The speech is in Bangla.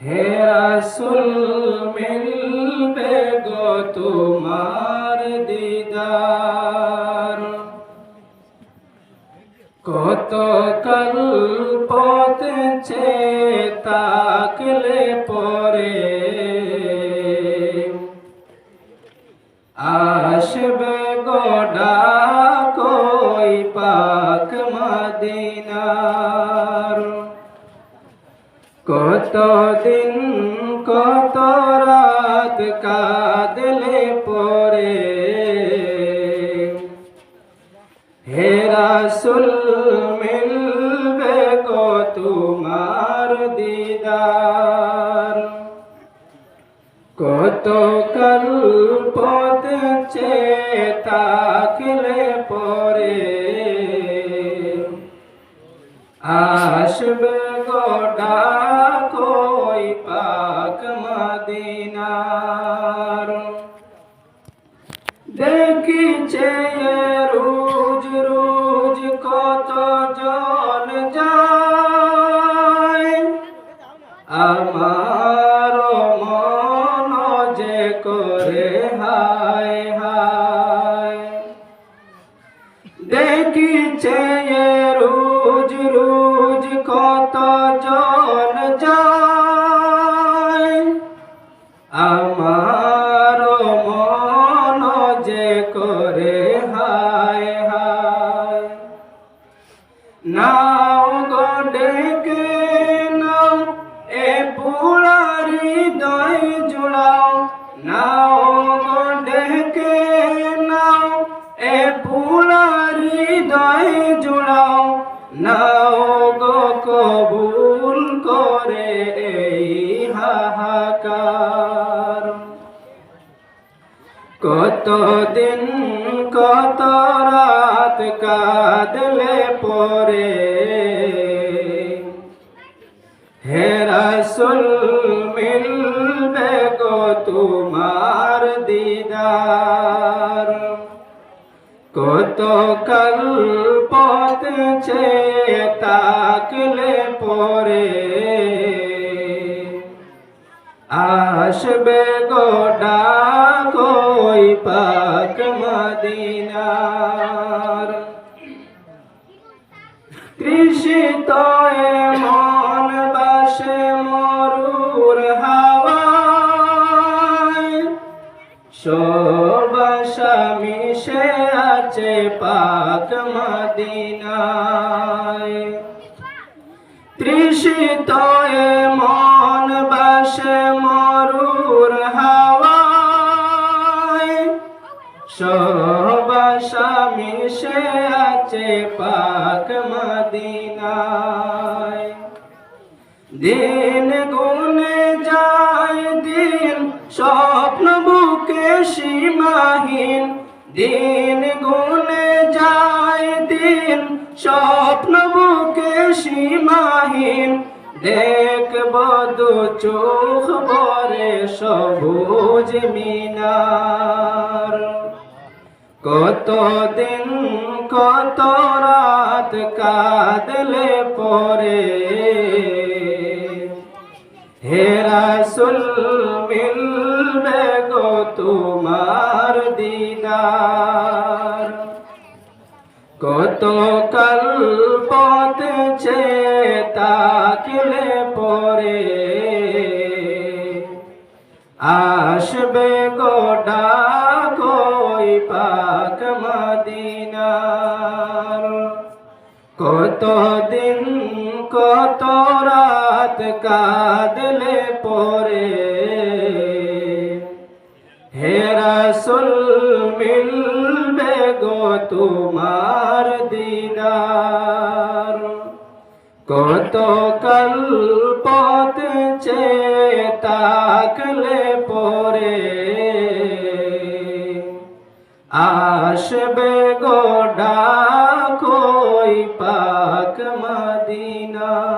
হে রাসুল মিলবে গো তোমার দিদার। কত কাল পথে তাকলে পরে কত দিন কত রাত কাদলে পরে? হে রাসুল, মিলবে গো তোমার দিদার। কত কল্পতে তাকলে পরে? আসবে গোডা কই পাক মদিনার দেখিছে রোজ রোজ কত জন যায় আমার মন যে করে হায় হায় দেখিছে রোজ রোজ কত জন আমার মন যে করে হায় হায়। নাও গো ডেকে নাও, এ পুরারি দই জুড়াও। নাও গো ডেকে নাও, এ পুরারি দই জুড়াও। নাও গো কবুল করে এই হাহাকার। কত দিন কত রাত কাদলে পরে? হে রাসুল, মিলবে গো তোমার দিদার। কত কল্পতে তাকলে পরে? আসবে তৃষিত মন বাসে মরুর হাওয়ায়। আছে পাক মদিনায়। তৃষিত মন বাসে মরুর হাওয়ায়। সবাসা মিশে আছে পাক মদিনায়। দিন গুনে যায় দিন, স্বপ্ন বুকে সীমাহীন। দিন গুনে যায় দিন, স্বপ্ন বুকে সীমাহীন। দেখব দু চোখ বরে সবুজ মিনার। কত দিন কত রাত কাদলে পরে? হে রাসুল, মিলবে গো তোমার দিদার। কত কাল কল্পতে তাকলে পরে? আসবে গোডা কই পাক মদিনার। কত দিন কত রাত কাদলে পরে হে রাসুল মিলবে গো তোমার দিদার। কত কল্পতে তাকলে পরে আসবে গোডা কই পাক মদিনা।